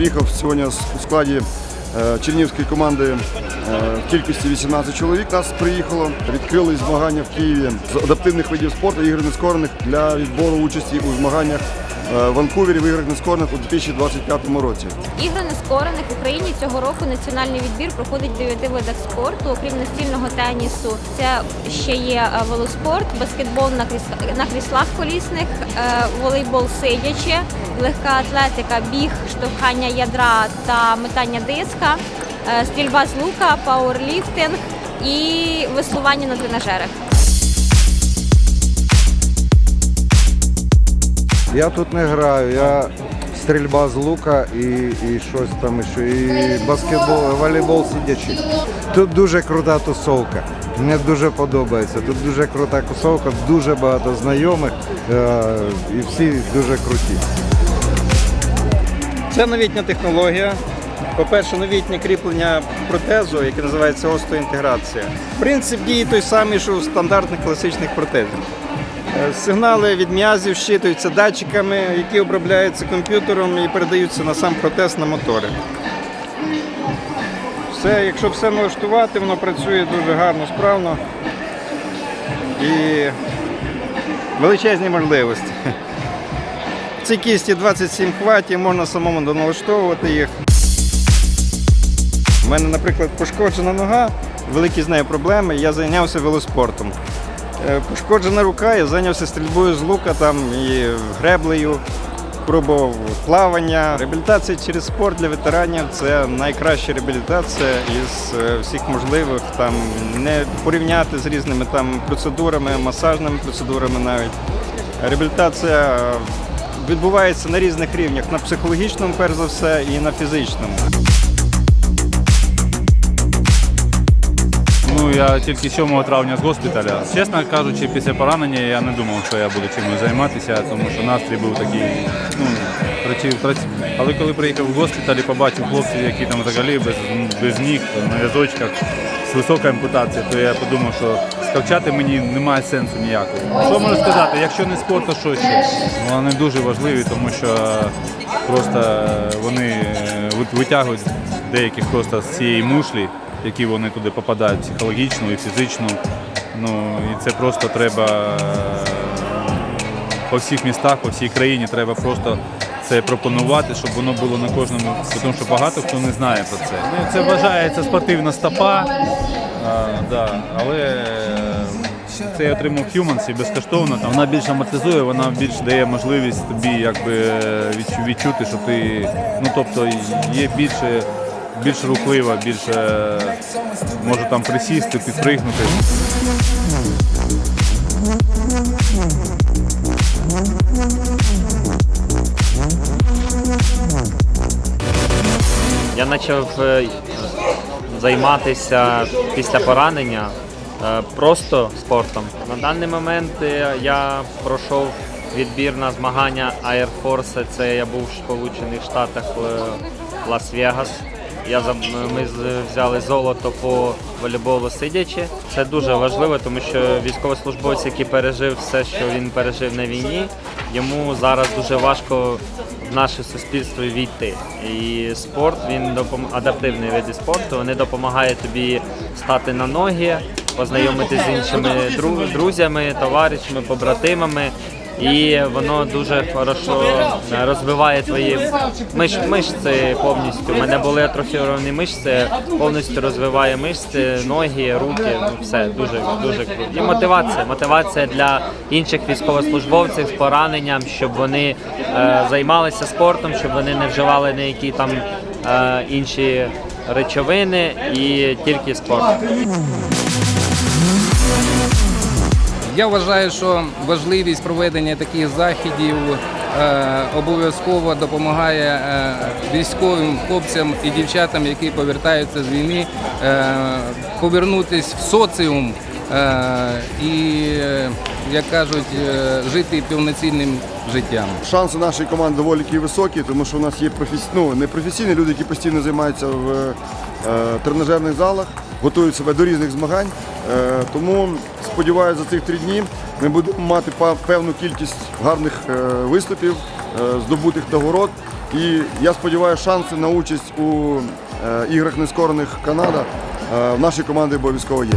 приїхав сьогодні у складі е, чернівської команди е, в кількості 18 чоловік. Нас приїхало. Відкрили змагання в Києві з адаптивних видів спорту, ігор нескорених для відбору участі у змаганнях в Ванкувері в іграх нескорених у 2025 році. Ігри нескорених в Україні цього року національний відбір проходить в дев'яти видах спорту. Окрім настільного тенісу, це ще є е, велоспорт, баскетбол на кріс- на кріслах колісних, е, волейбол сидячи, легка атлетика, біг, штовхання ядра та метання диска, е, стрільба з лука, пауерліфтинг і веслування на тренажерах. Я тут не граю, я стрільба з лука і, і щось там ще, і баскетбол, волейбол сидячи. Тут дуже крута тусовка. Мені дуже подобається. Тут дуже крута тусовка, дуже багато знайомих е, і всі дуже круті. Це новітня технологія. По-перше, новітнє кріплення протезу, яке називається остеоінтеграція. Принцип дії той самий, що у стандартних класичних протезів. Е, Сигнали від м'язів щитуються датчиками, які обробляються комп'ютером і передаються на сам протез на мотори. Все, якщо все налаштувати, воно працює дуже гарно, справно і величезні можливості. В цій кісті 27 хватів, можна самому доналаштовувати їх. У мене, наприклад, пошкоджена нога, великі з нею проблеми, я зайнявся велоспортом. Е, Пошкоджена рука, я зайнявся стрільбою з лука там, і греблею, пробував плавання. Реабілітація через спорт для ветеранів це найкраща реабілітація із е, всіх можливих. Там не порівняти з різними там процедурами, масажними процедурами навіть. Реабілітація відбувається на різних рівнях: на психологічному, перш за все, і на фізичному. Ну, я тільки 7 травня з госпіталя. Чесно кажучи, після поранення я не думав, що я буду чимось займатися, тому що настрій був такий, ну. Але коли приїхав в госпіталь і побачив хлопців, які там взагалі без, без ніг, на в'язочках, з високою ампутацією, то я подумав, що скавчати мені немає сенсу ніякого. Що можу сказати? Якщо не спорт, то що ще? Ну, Вони дуже важливі, тому що просто вони е, витягують деяких просто з цієї мушлі, які вони туди попадають психологічно і фізично. Ну і це просто треба е, по всіх містах, по всій країні треба просто це пропонувати, щоб воно було на кожному, тому що багато хто не знає про це. Ну, це вважається спортивна стопа, а, да, але е, це я отримав Humans і безкоштовно. Там вона більш амортизує, вона більш дає можливість тобі якби е, відчу- відчути, що ти ну тобто є більше. Більш рухлива, більше може там присісти, підпригнути. Я почав е, займатися після поранення е, просто спортом. На даний момент е, я пройшов відбір на змагання Air Force. Це я був в Сполучених Штатах Лас-Вегас. Я ми взяли золото по волейболу сидячи. Це дуже важливо, тому що військовослужбовець, який пережив все, що він пережив на війні, йому зараз дуже важко в наше суспільство війти. І спорт він допом... адаптивний вид спорту. Вони допомагають тобі стати на ноги, познайомитися з іншими дру- друзями, товаришами, побратимами. І воно дуже хорошо е, розвиває твої миш, мишці повністю. У мене були атрофіровані мишці, повністю розвиває мишці, ноги, руки. Ну все дуже дуже круто. І мотивація. Мотивація для інших військовослужбовців з пораненням, щоб вони е, займалися спортом, щоб вони не вживали ніякі там е, інші речовини і тільки спорт. Я вважаю, що важливість проведення таких заходів е, обов'язково допомагає е, військовим хлопцям і дівчатам, які повертаються з війни, е, повернутися в соціум і, як кажуть, жити повноцінним життям. Шанси нашої команди доволі високі, тому що у нас є професі... ну, не професійні люди, які постійно займаються в тренажерних залах, готують себе до різних змагань. Е, тому сподіваюся, за цих три дні ми будемо мати певну кількість гарних е, виступів, е, здобутих нагород. І я сподіваюся, шанси на участь у іграх нескорених Канада в нашій команді обов'язково є.